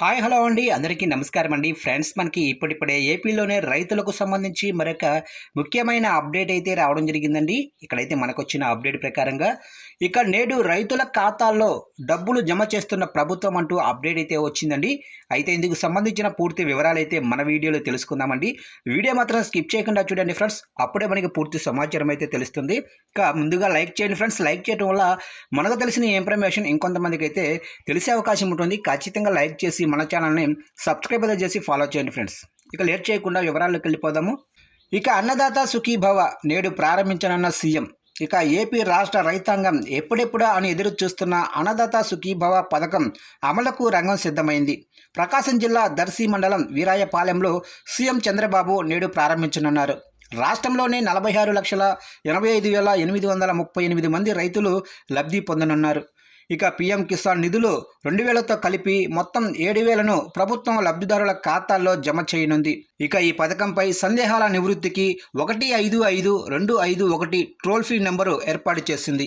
Hi hello అండి. అందరికీ నమస్కారం అండి. ఫ్రెండ్స్ మనకి ఇప్పుడిప్పుడే ఏపీలోనే రైతులకు సంబంధించి మరొక ముఖ్యమైన అప్డేట్ అయితే రావడం జరిగిందండి. ఇక్కడైతే మనకు వచ్చిన అప్డేట్ ప్రకారంగా ఇక నేడు రైతుల ఖాతాల్లో డబ్బులు జమ చేస్తున్న ప్రభుత్వం అంటూ అప్డేట్ అయితే వచ్చిందండి. అయితే ఇందుకు సంబంధించిన పూర్తి వివరాలు అయితే మన వీడియోలో తెలుసుకుందామండి. వీడియో మాత్రం స్కిప్ చేయకుండా చూడండి ఫ్రెండ్స్. అప్పుడే మనకి పూర్తి సమాచారం అయితే తెలుస్తుంది. ఇక ముందుగా లైక్ చేయండి ఫ్రెండ్స్. లైక్ చేయడం వల్ల మనకు తెలిసిన ఇన్ఫర్మేషన్ ఇంకొంతమందికి అయితే తెలిసే అవకాశం ఉంటుంది. ఖచ్చితంగా లైక్ చేసి మన ఛానల్ని సబ్స్క్రైబ్ అయితే చేసి ఫాలో చేయండి ఫ్రెండ్స్ ఇక లేట్ చేయకుండా వివరాల్లోకి వెళ్ళిపోదాము. ఇక అన్నదాత సుఖీభవ నేడు ప్రారంభించనున్న సీఎం. ఇక ఏపీ రాష్ట్ర రైతాంగం ఎప్పుడెప్పుడా అని ఎదురు చూస్తున్న అన్నదాత సుఖీభవ పథకం అమలుకు రంగం సిద్ధమైంది. ప్రకాశం జిల్లా దర్శి మండలం వీరాయపాలెంలో సీఎం చంద్రబాబు నేడు ప్రారంభించనున్నారు. రాష్ట్రంలోనే నలభై ఆరు లక్షల ఎనభై ఐదు వేల ఎనిమిది వందల ముప్పై ఎనిమిది మంది రైతులు లబ్ధి పొందనున్నారు. ఇక పీఎం కిసాన్ నిధులు రెండు వేలతో కలిపి మొత్తం ఏడు వేలను ప్రభుత్వం లబ్ధిదారుల ఖాతాల్లో జమ చేయనుంది. ఇక ఈ పథకంపై సందేహాల నివృత్తికి ఒకటి ఐదు ఐదు రెండు ఐదు ఒకటి టోల్ ఫ్రీ నెంబరు ఏర్పాటు చేసింది.